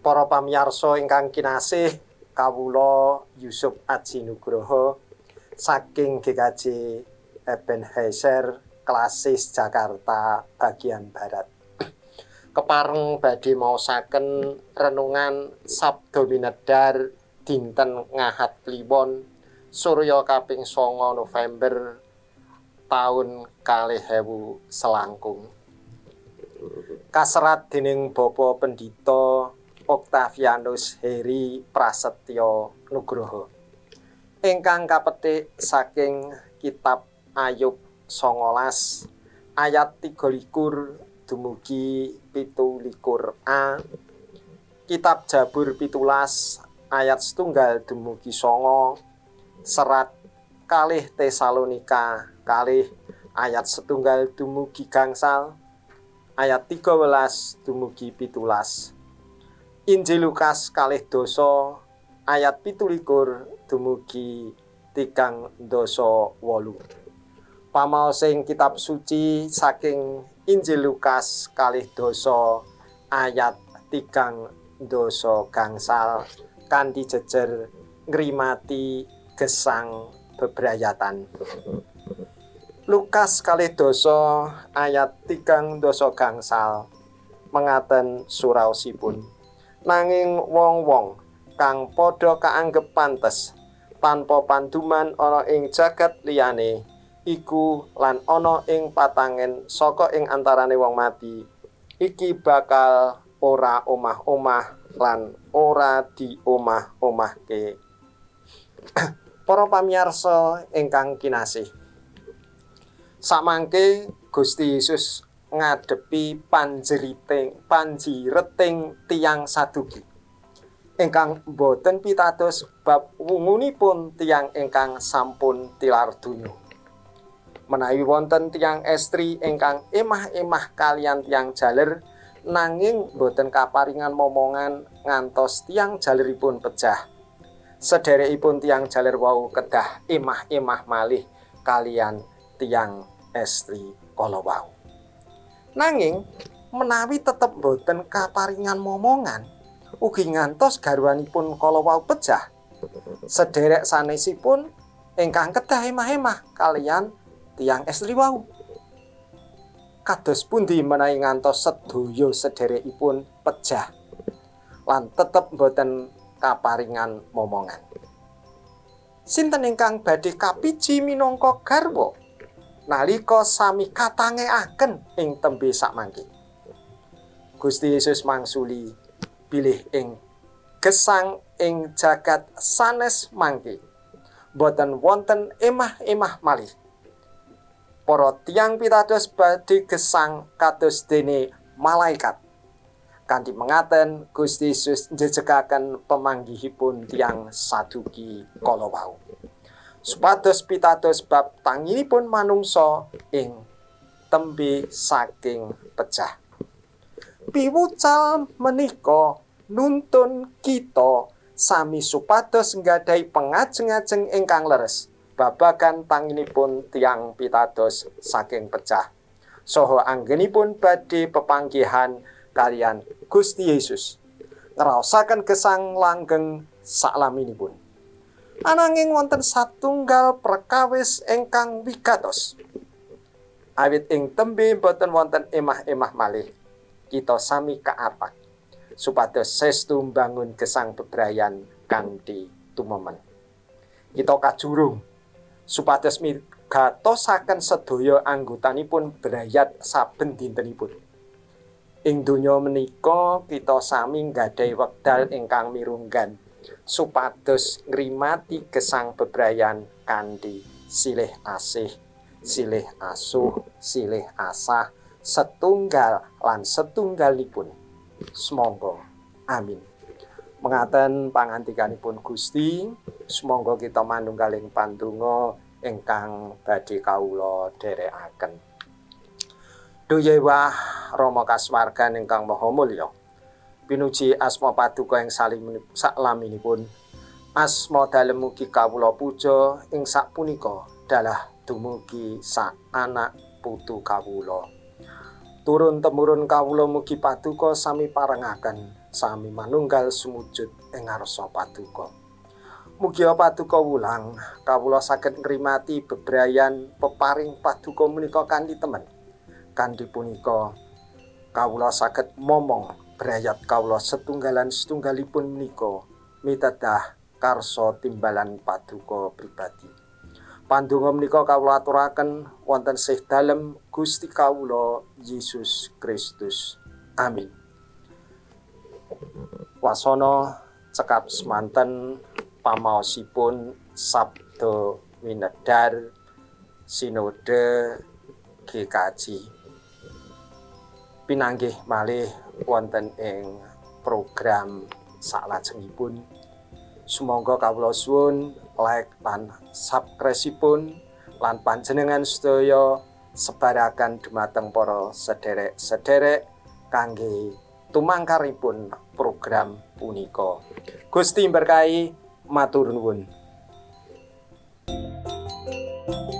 Para pamirsa ingkang kinasih, kawula Yusuf Aji Nugroho saking GKJ Ebenezer Klasis Jakarta bagian barat. Kepareng badhe maosaken renungan Sabda Winedar dinten Ngahad Kliwon Surya kaping 9 November taun kalih ewu selangkung. Kaserat dening Bapak Pendito Octavianus Heri Prasetyo Nugroho. Ingkang kapetik saking kitab Ayub 19 ayat 23 dumugi 17a. Kitab Jabur 17 ayat setunggal dumugi songo serat kalih Tesalonika kalih ayat setunggal dumugi gangsal ayat 13 dumugi pitulas Injil Lukas kalih doso ayat pitulikur dumugi tigang doso wolu. Pamaosing kitab suci saking Injil Lukas kalih doso ayat tigang doso gangsal kanthi jejer ngrimati gesang bebrayatan. Lukas kalih doso ayat tigang doso gangsal mengaten suraosipun nanging wong-wong kang padha kaanggep pantes tanpa panduman ana ing jagat liyane iku lan ana ing patangen saka ing antarane wong mati. Iki bakal ora omah-omah lan ora diomah-omahke. Para pamirsa ingkang kinasih. Samangke Gusti Yesus ngadepi panjeriting panjireting tiang sadugi. Ingkang boten pitados bab wungunipun tiang ingkang sampun tilar dunyo. Menawi wonten tiang estri ingkang emah-emah kalian tiang jaler nanging boten kaparingan momongan ngantos tiang jaleripun pecah. Sederekipun tiang jaler wau kedah emah-emah malih kalian tiang estri kala wau. Nanging menawi tetep boten kaparingan momongan, ugi ngantos garwanipun kala wau pecah. Sederek sanesipun ingkang kedah emah-emah kalian tiang estri wau. Kados pundi menawi ngantos sedaya sederekipun pecah lan tetep boten kaparingan momongan. Sinten ingkang badhe kapiji minangka garwa nalika sami katangeaken ing tembe sakmangke. Gusti Yesus mangsuli bilih ing gesang ing jagat sanes mangke. Boten wonten emah-emah malih. Para tiang pitados badhe gesang kados dene malaikat. Kanthi mengaten Gusti Yesus njejekaken pemanggihipun tiang saduki kala wau. Supados pitados bab tanginipun manungsa ing tembe saking pecah. Piwucal menika nuntun kita sami supados nggadahi pengajeng-ajeng ingkang leres babagan tanginipun tiang pitados saking pecah. Soho anggenipun badhe pepanggihan kalian Gusti Yesus. Ngraosaken gesang langgeng saklaminipun. Ananging wonten satunggal perkawis ingkang wigatos awit ing tembe boten wonten emah-emah malih. Kita sami kaapak supados sestu mbangun gesang bebrayan kanthi tumemen kita kajurung supados migatosaken sedaya anggotanipun berayat saben dintenipun. Ing donya menika kita sami nggadahi wekdal ingkang mirunggan supados ngrimati gesang bebrayan kanthi silih asih silih asuh silih asah setunggal lan setunggalipun. Semoga amin. Mengaten pangantikanipun Gusti semoga kita manunggaling pandonga ingkang badhe kawula dherekaken Duyewah Rama kaswargan ingkang maha mulya pinuji asma paduka ing saklaminipun. Asma dalem mugi kawula puja ing sapunika dalah dumugi sak anak putu kawula. Turun temurun kawula mugi paduka sami parengaken sami manunggal sumujud ing ngarsa paduka. Mugi paduka wulang kawula saged ngrimati bebrayan peparing paduka menika kanthi temen. Kanthi punika kawula saged momong brayat kawula setunggalan setunggalipun menika mitedah karsa timbalan paduka pribadi Pandonga menika kawula aturaken wonten sih dalem Gusti kawula Yesus Kristus. Amin. Wasana cekap semanten pamaosipun Sabda Winedar Sinode GKJ. pinanggih malih wonten ing program salajengipun sumangga kawula suwun like lan subscribeipun lan panjenengan sedaya sebarakan dumateng para sederek-sederek kangge tumangkaripun program punika Gusti berkahi matur nuwun Thank you.